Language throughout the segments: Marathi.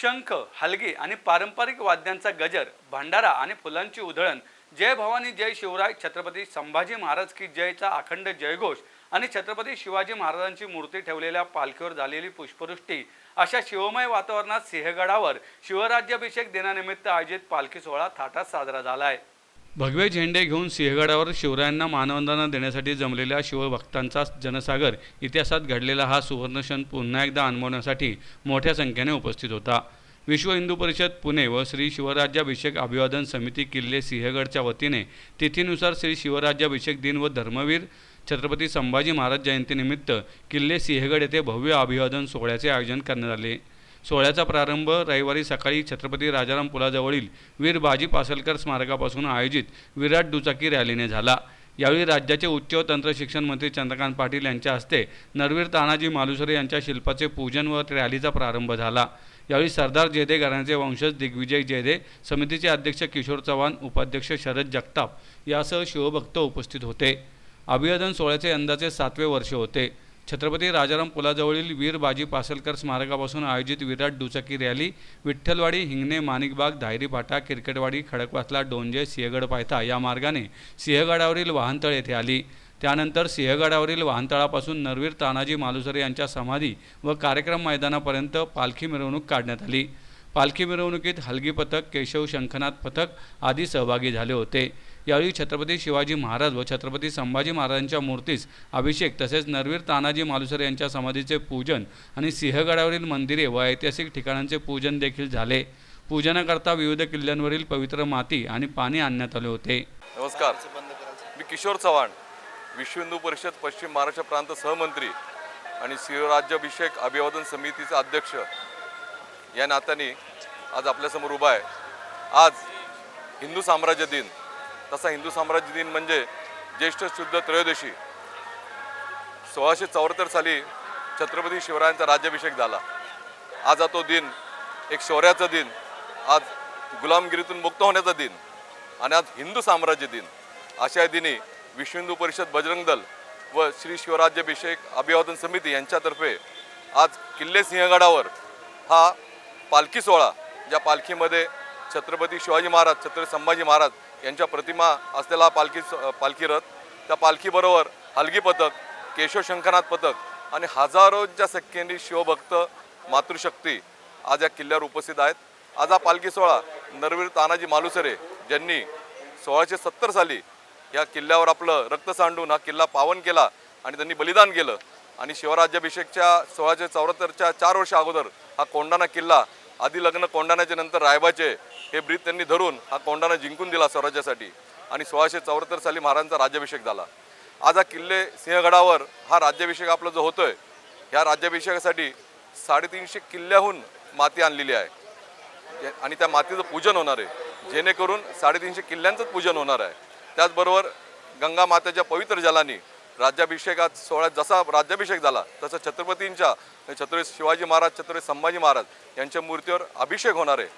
शंख हलगी आणि पारंपरिक वाद्यांचा गजर भंडारा आणि फुलांची उधळण. जय भवानी जय शिवराय छत्रपती संभाजी महाराज की जयचा अखंड जयघोष आणि छत्रपती शिवाजी महाराजांची मूर्ती ठेवलेल्या पालखीवर झालेली पुष्पवृष्टी. अशा शिवमय वातावरणात सिंहगडावर शिवराज्याभिषेक दिनानिमित्त आयोजित पालखी सोहळा थाटात साजरा झाला आहे भगवे झेंडे घेऊन सिंहगडावर शिवरायांना मानवंदना देण्यासाठी जमलेल्या शिवभक्तांचा जनसागर इतिहासात घडलेला हा सुवर्ण क्षण पुन्हा एकदा अनुभवण्यासाठी मोठ्या संख्येने उपस्थित होता. विश्व हिंदू परिषद पुणे व श्री शिवराज्याभिषेक अभिवादन समिती किल्ले सिंहगडच्या वतीने तिथीनुसार श्री शिवराज्याभिषेक दिन व धर्मवीर छत्रपती संभाजी महाराज जयंतीनिमित्त किल्ले सिंहगड येथे भव्य अभिवादन सोहळ्याचे आयोजन करण्यात आले. सोहळ्याचा प्रारंभ रविवारी सकाळी छत्रपती राजाराम पुलाजवळील वीर बाजी पासलकर स्मारकापासून आयोजित विराट दुचाकी रॅलीने झाला. यावेळी राज्याचे उच्च व तंत्र शिक्षण मंत्री चंद्रकांत पाटील यांच्या हस्ते नरवीर तानाजी मालुसरे यांच्या शिल्पाचे पूजन व रॅलीचा प्रारंभ झाला. यावेळी सरदार जेदे घराण्याचे वंशज दिग्विजय जेदे समितीचे अध्यक्ष किशोर चव्हाण उपाध्यक्ष शरद जगताप यासह शिवभक्त उपस्थित होते. अभिवादन सोहळ्याचे यंदाचे सातवे वर्ष होते. छत्रपती राजाराम पुलाजवळील वीर बाजी पासलकर स्मारकापासून आयोजित विराट दुचाकी रॅली विठ्ठलवाडी हिंगणे माणिकबाग धायरी फाटा किरकटवाडी खडकवासला डोंजे सिंहगड पायथा या मार्गाने सिंहगडावरील वाहनतळ येथे आली. त्यानंतर सिंहगडावरील वाहनतळापासून नरवीर तानाजी मालुसरे यांच्या समाधी व कार्यक्रम मैदानापर्यंत पालखी मिरवणूक काढण्यात आली. पालखी मिरवणुकीत हलगी पथक केशव शंखनाथ पथक आदी सहभागी झाले होते. यावेळी छत्रपती शिवाजी महाराज व छत्रपती संभाजी महाराजांच्या मूर्तीस अभिषेक तसेच नरवीर तानाजी मालुसरे यांच्या समाधीचे पूजन आणि सिंहगडावरील मंदिरे व ऐतिहासिक ठिकाणांचे पूजन देखील झाले. पूजनाकरता विविध किल्ल्यांवरील पवित्र माती आणि पाणी आणण्यात आले होते. नमस्कार. मी किशोर चव्हाण विश्व हिंदू परिषद पश्चिम महाराष्ट्र प्रांत सहमंत्री आणि शिवराज्याभिषेक अभिवादन समितीचे अध्यक्ष या नात्याने आज आपल्यासमोर उभा आहे. आज हिंदू साम्राज्य दिन. तसा हिंदू साम्राज्य दिन म्हणजे ज्येष्ठ शुद्ध त्रयोदशी. सोळाशे चौऱ्याहत्तर साली छत्रपती शिवरायांचा राज्याभिषेक झाला. आज हा तो दिन एक शौर्याचा दिन. आज गुलामगिरीतून मुक्त होण्याचा दिन आणि आज हिंदू साम्राज्य दिन. अशा दिनी विश्व हिंदू परिषद बजरंग दल व श्री शिवराज्याभिषेक अभिवादन समिती यांच्यातर्फे आज किल्ले सिंहगडावर हा पालखी सोहळा ज्या पालखीमध्ये छत्रपती शिवाजी महाराज छत्रपती संभाजी महाराज यांच्या प्रतिमा असलेला पालखी पालखी रथ त्या पालखीबरोबर हलगी पथक केशव शंखनाथ पथक आणि हजारोच्या संख्येने शिवभक्त मातृशक्ती आज या किल्ल्यावर उपस्थित आहेत. आज हा पालखी सोहळा नरवीर तानाजी मालुसरे ज्यांनी सोळाशे सत्तर साली या किल्ल्यावर आपलं रक्त सांडून हा किल्ला पावन केला आणि त्यांनी बलिदान केलं. आणि शिवराज्याभिषेकच्या सोळाशे चौऱ्याहत्तरच्या चार वर्ष अगोदर हा कोंडाणा किल्ला आधी लग्न कोंडाण्याच्या नंतर रायबाचे हे ब्रीद त्यांनी धरून हा कोंडाणा जिंकून दिला स्वराज्यासाठी आणि सोळाशे चौऱ्याहत्तर साली महाराजांचा राज्याभिषेक झाला. आज हा किल्ले सिंहगडावर हा राज्याभिषेक आपला जो होतोय ह्या राज्याभिषेकासाठी साडेतीनशे किल्ल्याहून माती आणलेली आहे. आणि त्या मातीचं पूजन होणार आहे. जेणेकरून साडेतीनशे किल्ल्यांचंच पूजन होणार आहे. त्याचबरोबर गंगा मातेच्या पवित्र जलाने राज्याभिषेकात सोहळ्यात जसा राज्याभिषेक झाला तसं छत्रपतींच्या म्हणजे छत्रपती शिवाजी महाराज छत्रपती संभाजी महाराज यांच्या मूर्तीवर अभिषेक होणार आहे.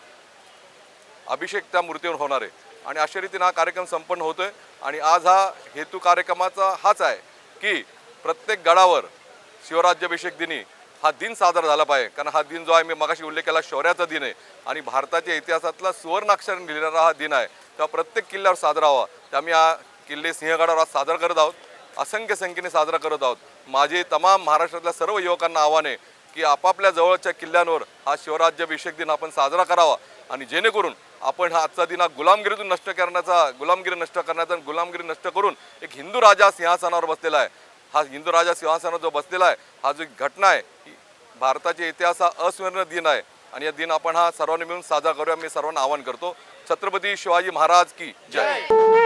अभिषेक त्या मूर्तीवर होणार आहे. आणि अशा रीतीने हा कार्यक्रम संपन्न होतो आहे आणि आज हा हेतू कार्यक्रमाचा हाच आहे की प्रत्येक गडावर शिवराज्याभिषेक दिनी हा दिन साजरा झाला पाहिजे. कारण हा दिन जो आहे मी मगाशी उल्लेख केला शौर्याचा दिन आहे. आणि भारताच्या इतिहासातला सुवर्णाक्षराने लिहिणारा हा दिन आहे. तेव्हा प्रत्येक किल्ल्यावर साजरा व्हावा. त्यामुळे हा किल्ले सिंहगडावर आज साजरा करत आहोत. असंख्य संख्येने साजरा करत आहोत. माझे तमाम महाराष्ट्रातल्या सर्व युवकांना आव्हान आहे की आपापल्या जवळच्या किल्ल्यांवर हा शिवराज्याभिषेक दिन आपण साजरा करावा आणि जेणेकरून आपण हा आजचा दिन हा गुलामगिरीतून नष्ट करण्याचा गुलामगिरी नष्ट करण्याचा आणि गुलामगिरी नष्ट करून एक हिंदू राजा सिंहासनावर बसलेला आहे. हा हिंदू राजा सिंहासनावर जो बसलेला आहे हा जो घटना आहे ही भारताच्या इतिहास हा अस्मरणीय दिन आहे. आणि या दिन आपण हा सर्वांनी मिळून साजरा करूया. मी सर्वांना आवाहन करतो. छत्रपती शिवाजी महाराज की जय.